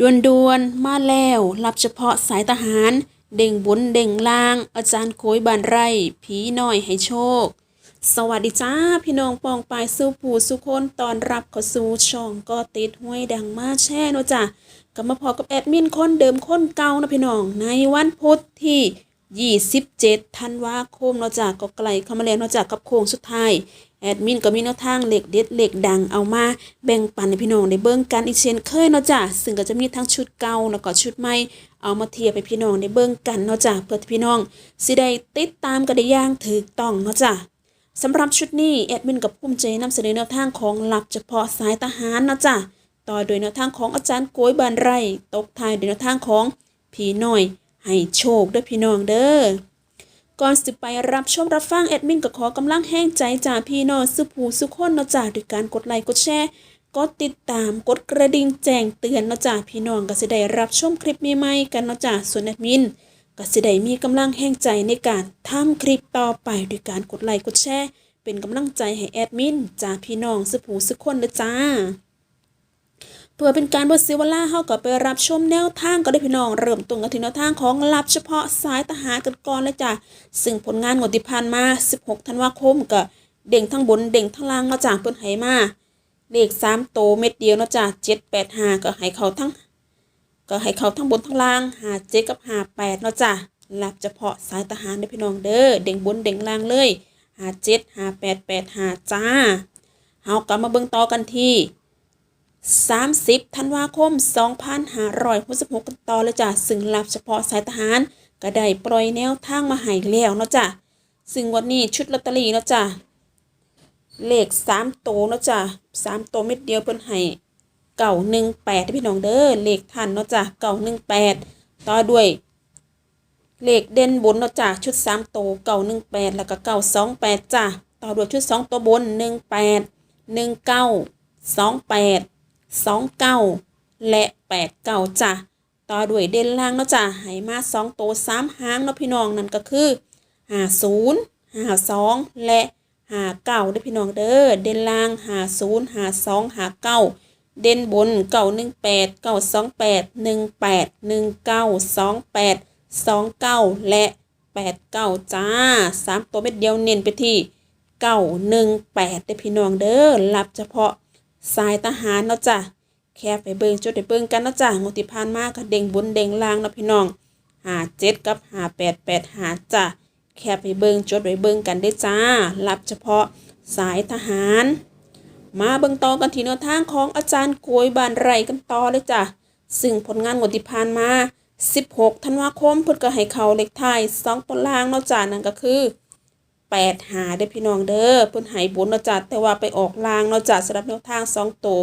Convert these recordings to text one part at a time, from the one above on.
ดวนดวนๆ มาแล้ว รับเฉพาะสายทหาร เด่งบุญเด่งล่าง อาจารย์โกยบานไร่ ผีน่อยให้โชค สวัสดีจ้า พี่น้องปองปายสู้ผู้สุคนตอนรับเข้าสู่ช่องก็ติดห้วยดังมาแช่นะจ้ะกลับมาพอกับแอดมินคนเดิมคนเก่านะพี่น้อง ในวันพุธที่ 27ธันวาคมเนาะจ้ะก็ไกลเข้ามาแล้วเนาะจ้ะกับโค้งสุดท้าย แอดมินก็มีแนวทางเหล็กเด็ดเหล็กดังเอามาแบ่งปันให้พี่น้องได้เบิ่งกันอีกเช่นเคยเนาะจ้ะซึ่งก็จะมีทั้งชุดเก่าแล้วก็ชุดใหม่เอามาเทียบให้พี่น้องได้เบิ่งกันเนาะจ้ะเพื่อที่พี่น้องสิได้ติดตามกันได้อย่างถูกต้องเนาะจ้ะสำหรับชุดนี้แอดมินกับภูมิใจนำเสนอแนวทางของหลักเฉพาะสายทหารเนาะจ้ะต่อโดยแนวทางของอาจารย์โกยบานไร่ตกท้ายโดยแนวทางของผีหน้อย ให้โชคด้วยพี่น้องเด้อ ก่อนสิไปรับชมรับฟังแอดมินก็ขอกำลังแห้งใจจากพี่น้องสุผูสุคนเนาะจ้าด้วยการกดไลค์กดแชร์กดติดตามกดกระดิ่งแจ้งเตือนเนาะจ้าพี่น้องก็สิได้รับชมคลิปใหม่ๆกันเนาะจ้าส่วนแอดมินก็สิได้มีกำลังแห้งใจในการทำคลิปต่อไปด้วยการกดไลค์กดแชร์เป็นกำลังใจให้แอดมินจากพี่น้องสุผูสุคนเด้อจ้า เพื่อเป็นการบดเสีวลาเฮาก็ไปรับชมแนวทางก็ได้พี่น้องเริ่มต้นกันที่แนวทางของลับเฉพาะสายทหารกันก่อนเลยจ้ะซึ่งผลงานงวดที่ผ่านมา 16 ธันวาคมก็เด่งทั้งบนเด่งทั้งล่างเนาะจ้ะเพิ่นให้มาเลข3โตเม็ดเดียวเนาะจ้ะ785ก็ให้เขาทั้ง ก็ให้เขาทั้งบนทั้งล่าง57กับ58เนาะจ้ะลับเฉพาะสายทหารเด้พี่น้องเด้อเด่งบนเด่งล่างเลย57 58 85จ้าเฮากลับมาเบิ่งต่อกันที่ 30ธันวาคม 2566กันต่อเลยจ้ะซึ่งรับเฉพาะสายทหารก็ได้ปล่อยแนวทางมาให้แล้วเนาะจ้ะซึ่งวันนี้ชุดลอตเตอรี่เนาะจ้ะเลข3โตเนาะจ้ะ3โตเม็ดเดียวเพิ่นให้เก่า18พี่น้องเด้อเลขทันเนาะจ้ะเก่า18ต่อด้วย เลขเด่นบนเนาะจ้ะชุด3โตเก่า18แล้วก็เก่า28จ้ะต่อด้วยชุด2ตัวบน18 19 28สอง สองเก้าและแปดเก้าจ้ะต่อด้วยเด่นล่างเนาะจ้ะให้มาสองตัวสามหางเนาะพี่น้องนั่นก็คือหาศูนย์หาสองและหาเก้าเด้อพี่น้องเด้อเด่นล่างหาศูนย์หาสองหาเก้าเด่นบนเก้าหนึ่งแปดเก้าสองแปดหนึ่งแปดหนึ่งเก้าสองแปดสองเก้าและแปดเก้าจ้าสามตัวเม็ดเดียวเน้นไปที่เก้าหนึ่งแปดเด้อพี่น้องเด้อรับเฉพาะ สายทหารเนาะจ้ะแค่ไปเบิงจุดไปเบิงกันเนาะจ้ะงวดที่ผ่านมาก็เด้งบนเด้งล่างเนาะพี่น้องหาเจ็ดกับหาแปดแปดหาจ้ะแค่ไปเบิงจดไปเบิงกันได้จ้ารับเฉพาะสายทหาร มาเบิงต่อกันที่แนวทางของอาจารย์โกยบานไรกันต่อเลยจ้ะซึ่งผลงานงวดที่ผ่านมา 16 ธันวาคมเพิ่นก็ให้เขาเลขท้าย2ตัวล่างเนาะจ้ะนั่นก็คือ แปดหาได้พี่น้องเด้อเพิ่นหายบนเนาะจ้ะแต่ว่าไปออกลางเนาะจ้ะสำหรับแนวทางสองตัว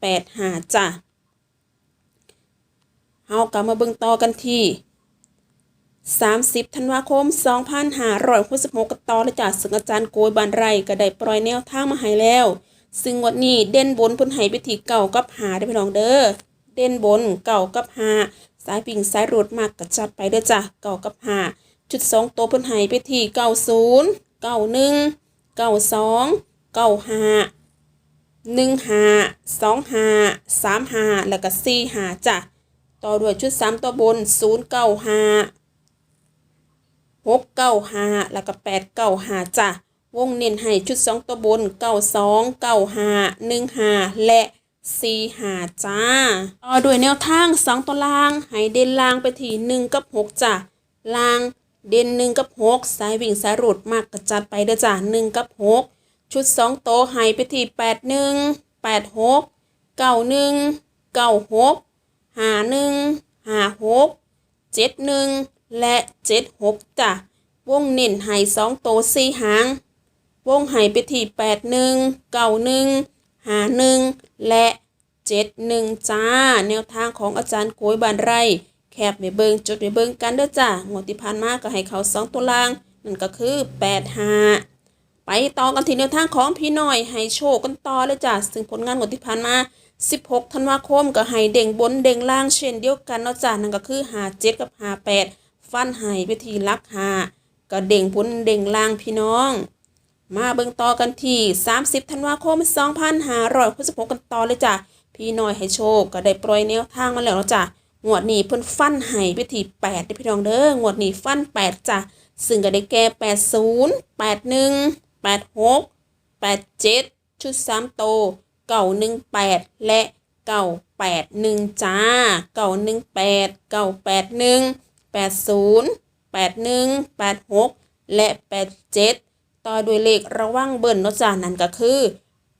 แปดหาจ้ะเฮากลับมาเบิ่งต่อกันที่ 30 ธันวาคม 2566กันต่อเลยจ้ะซึ่งอาจารย์โกยบานไรก็ได้ปล่อยแนวทางมาให้แล้ว ซึ่งวันนี้เด่นบนเพิ่นให้ไปที่เก่ากับหาได้พี่น้องเด้อเด่นบนเก่ากับหาสายปิ่งสายรูดมากก็จัดไปเด้อจ้ะเก่ากับหาจุดสองตัวเพิ่นให้ไปที่เก้าศูนย์ เก้าหนึ่งเก้าสองเก้าห้าหนึ่งห้าสองห้าสามห้าแล้วก็สี่ห้าจ้ะต่อด้วยชุดสามตัวบนศูนย์เก้าห้าหกเก้าห้าแล้วก็แปดเก้าห้าจ้ะวงเน้นให้ชุดสองตัวบนเก้าสองเก้าห้าหนึ่งห้าและสี่ห้าจ้าต่อด้วยแนวทางสองตัวล่าง ให้เด่นล่างไปที่หนึ่งกับหกจ้ะล่าง เด่นหนึ่งกับหกสายวิ่งสายรูดมากกระจัดไปเด้อจ้ะหนึ่งกับหกชุดสองโตวให้ไปที่แปดหนึ่งแปดหกเก้าหนึ่งเก้าหกหาหนึ่งห้าหกเจ็ดหนึ่งและเจ็ดหกจ้ะวงเน้นให้สองโตสี่หาง วงให้ไปที่แปดหนึ่งเก้าหนึ่งห้าหนึ่งและเจ็ดหนึ่งจ้า แนวทางของอาจารย์โกยบานไร แคบไปเบิงจดไปเบิงกันเด้อจ้างวดที่ผ่านมาก็ให้เขาสองตัวล่าง นั่นก็คือแปดหาไปต่อกันที่แนวทางของพี่น้อย ให้โชคกันต่อเลยจ้ะซึ่งผลงานงวดที่ผ่านมา 16 ธันวาคมก็ให้เด้งบนเด้งล่างเช่นเดียวกันเนาะจ้ะนั่นก็คือหาเจ็ดกับหาแปดฟันให้ไปทีลักหาก็เด้งบนเด้งล่างพี่น้อง มาเบิ่งต่อกันที่ 30 ธันวาคม 2566 กันต่อเลยจ้ะพี่น้อยให้โชคก็ได้ปล่อยแนวทางมาแล้วเนาะจ้ะ งวดนี้เพิ่นฟันให้ไปที่8เด้พี่น้องเด้องวดนี้ฟัน8จ้ะซึ่งก็ได้แก่80 81 86 87ชุด3โตว918และ981จ้า918 981 80 81 86และ87ต่อด้วยเลขระวังเบิ่นเนาะจ้านั่นก็คือ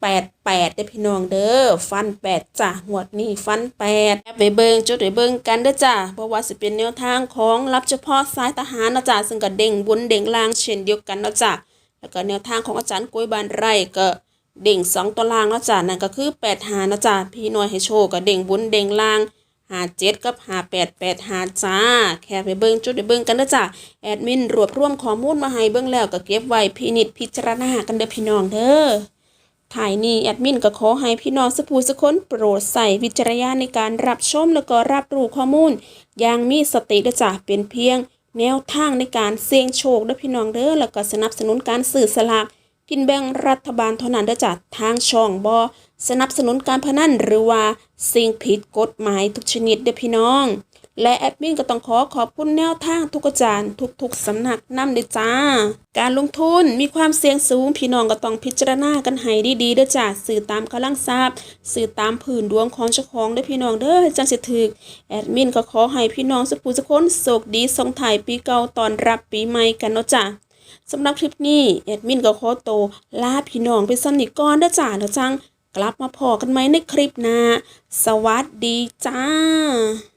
88เด้พี่น้องเด้อฟัน8จ้ะงวดนี้ฟัน8แอบไปเบิงจดไปเบิงกันเด้อจ้าเพราะว่าสิเป็นแนวทางของรับเฉพาะสายทหารนะจ้าซึ่งก็เด้งบนเด้งล่างเช่นเดียวกันนะจ้าแล้วก็แนวทางของอาจารย์กล้ยบานไร่ก็เด้งสองตัวล่างนะจ้านั่นก็คือ8หานะจ้าพี่น้อยให้โชคก็เด้งบนเด้งล่างหาเจ็ดกับหาแปดแปดหาจ้า แค่ไปเบิ่งจุดไปเบิ่งกันเด้อจ้าแอดมินรวบรวมข้อมูลมาให้เบิ่งแล้วก็เก็บไว้พินิจพิจารณากันเด้อพี่น้องเด้อ ถ่ายนี้แอดมินก็ขอให้พี่น้องสกผู้สคนโปรดใส่วิจารณญาณในการรับชมแล้วก็รับรู้ข้อมูลอย่างมีสติเด้อจ้าเป็นเพียง แนวทางในการเสี่ยงโชคด้อพี่น้องเด้อแล้วก็สนับสนุนการสื่อสลากกินแบ่งรัฐบาลเท่านั้นเด้อจ้ะทางช่องบอสนับสนุนการพนันหรือว่าสิ่งผิดกฎหมายทุกชนิดเด้อพี่น้อง และแอดมินก็ต้องขอขอบคุณแนวทางทุกอาจารย์ทุกๆสำนักนำเด้จ้า การลงทุนมีความเสี่ยงสูงพี่น้องก็ต้องพิจารณากันให้ดีๆเด้อจ้าสื่อตามกำลังทราบสื่อตามผืนดวงของเจ้าของเด้อพี่น้องเด้อจังสิถึกแอดมินก็ขอให้พี่น้องสุขผู้สุคนโชคดีส่งถ่ายปีเก่าตอนรับปีใหม่กันเนาะจ้าสำหรับคลิปนี้แอดมินก็ขอโตลาพี่น้องไปสนิทก่อนเด้อจ้าแล้วจังกลับมาพอกันไหมในคลิปหน้าสวัสดีจ้า